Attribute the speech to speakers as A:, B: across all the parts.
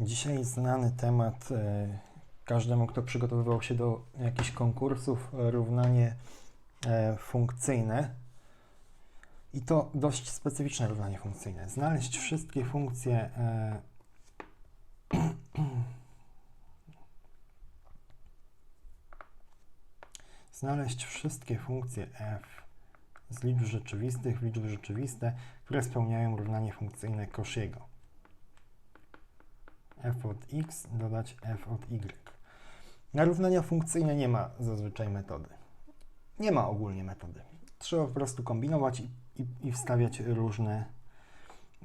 A: Dzisiaj znany temat e, każdemu, kto przygotowywał się do jakichś konkursów, równanie e, funkcyjne. I to dość specyficzne równanie funkcyjne. Znaleźć wszystkie funkcje e, znaleźć wszystkie funkcje f z liczb rzeczywistych liczby rzeczywiste, które spełniają równanie funkcyjne Cauchy'ego f od x dodać f od y. Na równania funkcyjne nie ma zazwyczaj metody. Nie ma ogólnie metody. Trzeba po prostu kombinować i, i, i wstawiać różne,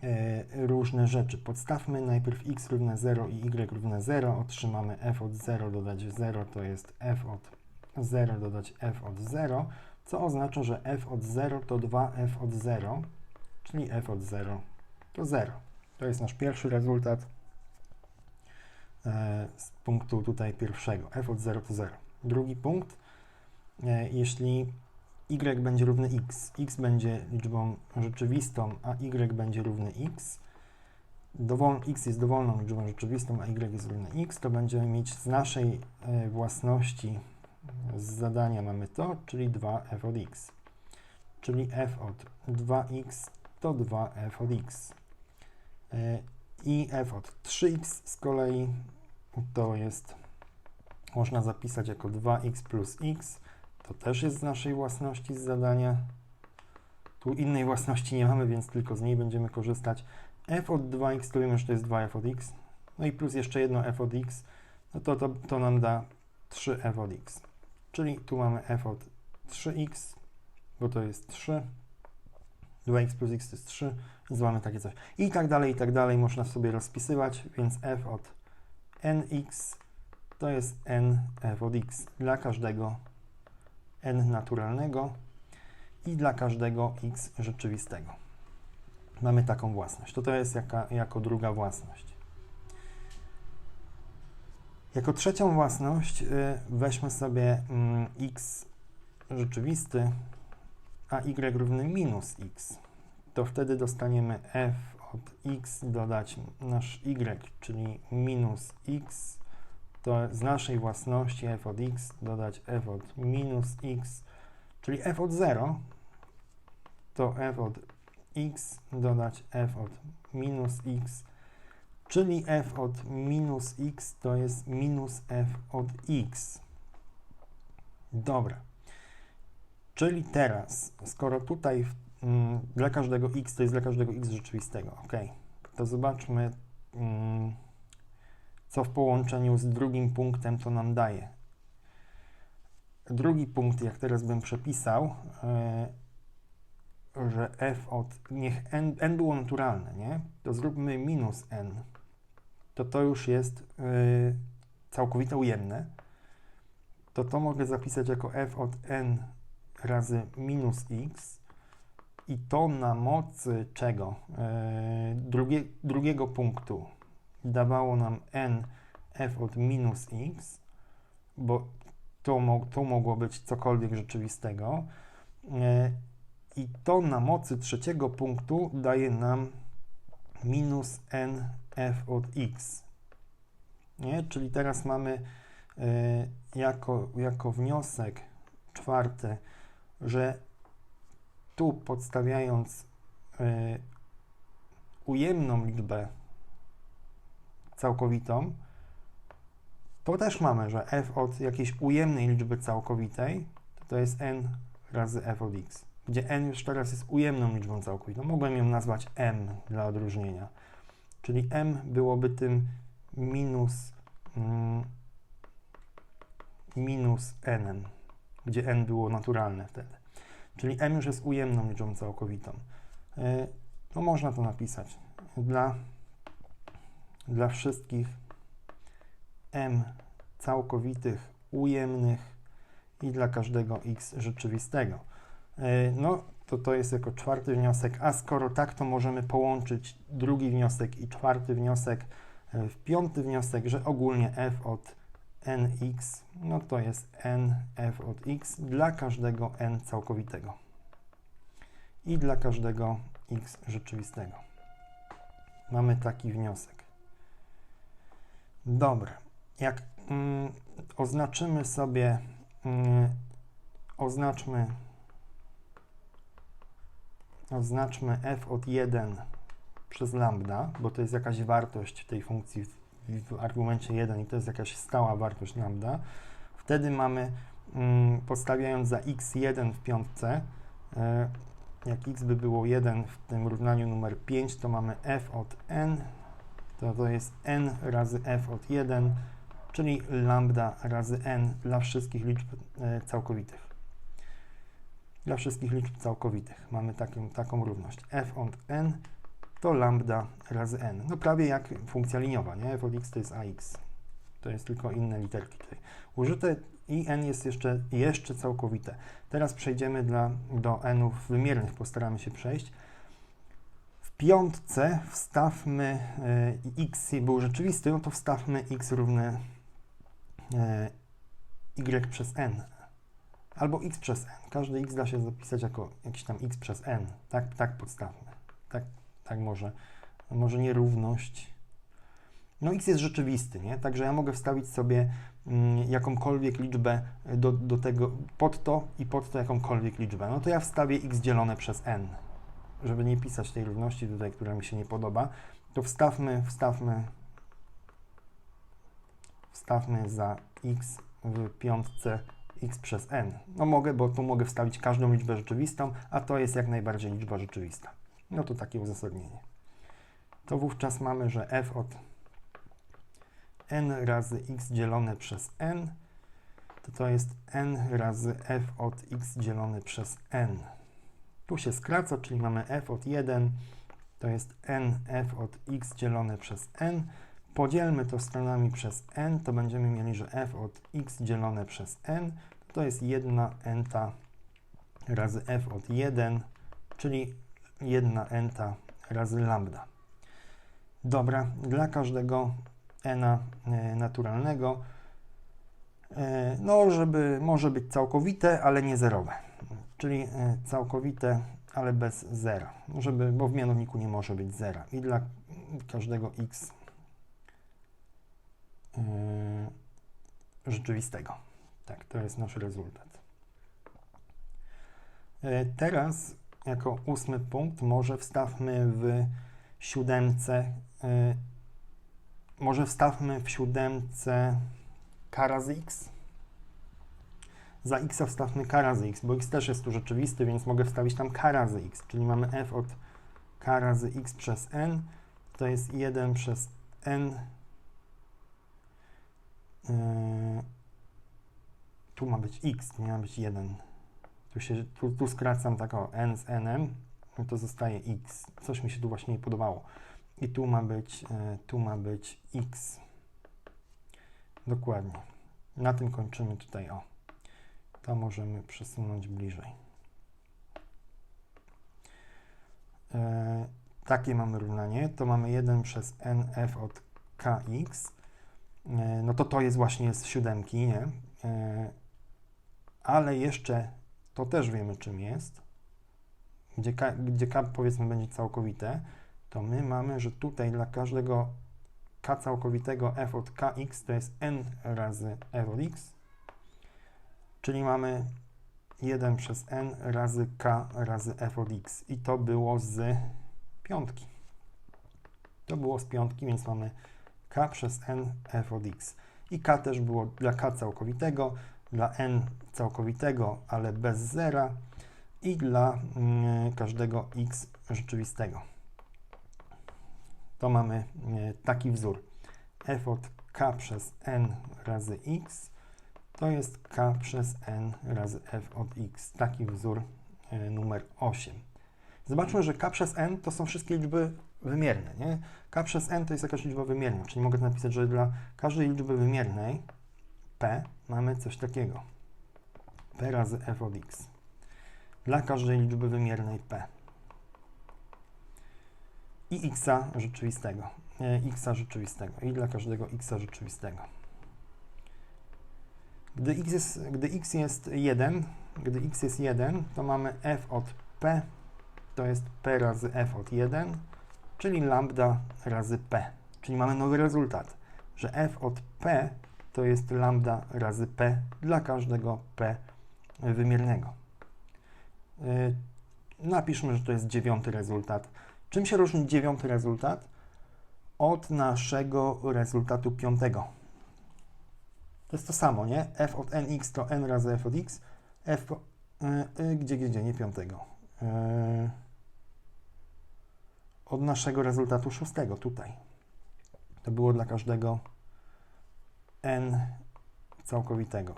A: e, różne rzeczy. Podstawmy najpierw x równe 0 i y równe 0. Otrzymamy f od 0 dodać 0 to jest f od 0 dodać f od 0, co oznacza, że f od 0 to 2f od 0, czyli f od 0 to 0. To jest nasz pierwszy rezultat z punktu tutaj pierwszego, f od 0 to 0. Drugi punkt, e, jeśli y będzie równy x, x będzie liczbą rzeczywistą, a y będzie równy x, dowol, x jest dowolną liczbą rzeczywistą, a y jest równy x, to będziemy mieć z naszej e, własności z zadania mamy to, czyli 2f od x. Czyli f od 2x to 2f od x. E, I f od 3x z kolei to jest, można zapisać jako 2x plus x. To też jest z naszej własności z zadania. Tu innej własności nie mamy, więc tylko z niej będziemy korzystać. f od 2x to wiemy, że to jest 2f od x. No i plus jeszcze jedno f od x, no to, to, to nam da 3f od x. Czyli tu mamy f od 3x, bo to jest 3. 2x plus x to jest 3, więc mamy takie coś. I tak dalej, i tak dalej można sobie rozpisywać, więc f od nx to jest n f od x dla każdego n naturalnego i dla każdego x rzeczywistego. Mamy taką własność. To to jest jaka, jako druga własność. Jako trzecią własność y, weźmy sobie mm, x rzeczywisty, a y równy minus x. To wtedy dostaniemy f od x dodać nasz y, czyli minus x, to z naszej własności f od x dodać f od minus x, czyli f od 0, to f od x dodać f od minus x, czyli f od minus x to jest minus f od x. Dobra. Czyli teraz, skoro tutaj mm, dla każdego x to jest dla każdego x rzeczywistego, ok, to zobaczmy, mm, co w połączeniu z drugim punktem to nam daje. Drugi punkt, jak teraz bym przepisał, yy, że f od, niech n, n było naturalne, nie? To zróbmy minus n to to już jest yy, całkowite ujemne, to to mogę zapisać jako f od n razy minus x i to na mocy czego? Yy, drugie, drugiego punktu dawało nam n f od minus x, bo to, to mogło być cokolwiek rzeczywistego. Yy, I to na mocy trzeciego punktu daje nam minus n f od x. Nie? Czyli teraz mamy y, jako, jako wniosek czwarty, że tu podstawiając y, ujemną liczbę całkowitą, to też mamy, że f od jakiejś ujemnej liczby całkowitej to, to jest n razy f od x, gdzie n już teraz jest ujemną liczbą całkowitą. Mogłem ją nazwać m dla odróżnienia. Czyli m byłoby tym minus, mm, minus n, gdzie n było naturalne wtedy. Czyli m już jest ujemną liczbą całkowitą. E, no można to napisać. Dla, dla wszystkich m całkowitych ujemnych i dla każdego x rzeczywistego. E, no, to to jest jako czwarty wniosek, a skoro tak, to możemy połączyć drugi wniosek i czwarty wniosek e, w piąty wniosek, że ogólnie f od nx, no to jest n f od x dla każdego n całkowitego i dla każdego x rzeczywistego. Mamy taki wniosek. Dobra. Jak mm, oznaczymy sobie, mm, oznaczmy, oznaczmy f od 1 przez lambda, bo to jest jakaś wartość tej funkcji w, argumencie 1 i to jest jakaś stała wartość lambda, wtedy mamy, mm, za x1 w piątce, e, jak x by było 1 w tym równaniu numer 5, to mamy f od n, to to jest n razy f od 1, czyli lambda razy n dla wszystkich liczb e, całkowitych. Dla wszystkich liczb całkowitych mamy taką, taką równość. f od n to lambda razy n. No prawie jak funkcja liniowa, nie? f od x to jest ax. To jest tylko inne literki tutaj. Użyte i n jest jeszcze, jeszcze całkowite. Teraz przejdziemy dla, do nów wymiernych, postaramy się przejść. W piątce wstawmy y, x był rzeczywisty, no to wstawmy x równe y, y przez n. Albo x przez n. Każdy x da się zapisać jako jakiś tam x przez n. Tak, tak podstawmy. Tak, tak może. Może nierówność. No x jest rzeczywisty, nie? Także ja mogę wstawić sobie mm, jakąkolwiek liczbę do, do tego, pod to i pod to jakąkolwiek liczbę. No to ja wstawię x dzielone przez n. Żeby nie pisać tej równości tutaj, która mi się nie podoba, to wstawmy, wstawmy, wstawmy za x w piątce x przez n. No mogę, bo tu mogę wstawić każdą liczbę rzeczywistą, a to jest jak najbardziej liczba rzeczywista. No to takie uzasadnienie. To wówczas mamy, że f od n razy x dzielone przez n, to to jest n razy f od x dzielone przez n. Tu się skraca, czyli mamy f od 1, to jest n f od x dzielone przez n. Podzielmy to stronami przez n, to będziemy mieli, że f od x dzielone przez n to jest 1 enta razy f od 1, czyli 1 enta razy lambda. Dobra, dla każdego n e, naturalnego, e, no żeby może być całkowite, ale nie zerowe, czyli e, całkowite, ale bez zera, żeby, bo w mianowniku nie może być zera i dla każdego x rzeczywistego. Tak, to jest nasz rezultat. Teraz jako ósmy punkt może wstawmy w siódemce może wstawmy w siódemce k razy x. Za x wstawmy k razy x, bo x też jest tu rzeczywisty, więc mogę wstawić tam k razy x, czyli mamy f od k razy x przez n, to jest 1 przez n. Yy, tu ma być x, nie ma być 1. Tu, się, tu, tu skracam tak o n z n, to zostaje x. Coś mi się tu właśnie nie podobało. I tu ma być, e, tu ma być x. Dokładnie. Na tym kończymy tutaj o. To możemy przesunąć bliżej. E, takie mamy równanie. To mamy 1 przez nf od kx. E, no to to jest właśnie z siódemki, nie? E, ale jeszcze to też wiemy czym jest. Gdzie k, gdzie k powiedzmy będzie całkowite to my mamy, że tutaj dla każdego k całkowitego f od kx to jest n razy f od x, czyli mamy 1 przez n razy k razy f od x i to było z piątki. To było z piątki, więc mamy k przez n f od x. I k też było dla k całkowitego, dla n całkowitego, ale bez zera i dla mm, każdego x rzeczywistego to mamy e, taki wzór. f od k przez n razy x to jest k przez n razy f od x. Taki wzór e, numer 8. Zobaczmy, że k przez n to są wszystkie liczby wymierne. Nie? k przez n to jest jakaś liczba wymierna, czyli mogę napisać, że dla każdej liczby wymiernej p mamy coś takiego. p razy f od x. Dla każdej liczby wymiernej p i x rzeczywistego. x rzeczywistego i dla każdego x rzeczywistego. Gdy x, jest, gdy x jest 1, gdy x jest 1, to mamy f od p, to jest p razy f od 1, czyli lambda razy p. Czyli mamy nowy rezultat, że f od p to jest lambda razy p dla każdego p wymiernego. Y, Napiszmy, że to jest dziewiąty rezultat. Czym się różni dziewiąty rezultat od naszego rezultatu piątego? To jest to samo, nie? f od nx to n razy f od x, f y, y, gdzie, gdzie, nie piątego. Od naszego rezultatu szóstego, tutaj. To było dla każdego n całkowitego.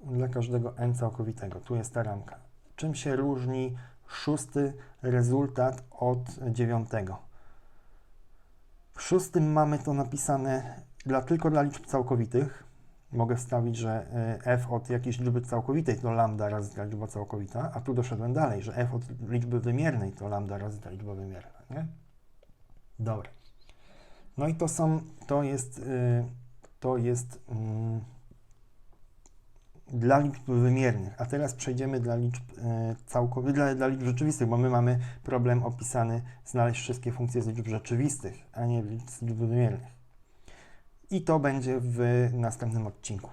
A: Dla każdego n całkowitego. Tu jest ta ramka. Czym się różni szósty rezultat od dziewiątego? W szóstym mamy to napisane dla, tylko dla liczb całkowitych. Mogę wstawić, że y, f od jakiejś liczby całkowitej to lambda razy ta liczba całkowita, a tu doszedłem dalej, że f od liczby wymiernej to lambda razy ta liczba wymierna, nie? Dobra. No i to są, to jest, y, to jest mm, dla liczb wymiernych. A teraz przejdziemy dla liczb y, całkowitych, dla, dla liczb rzeczywistych, bo my mamy problem opisany znaleźć wszystkie funkcje z liczb rzeczywistych, a nie z liczb wymiernych. I to będzie w następnym odcinku.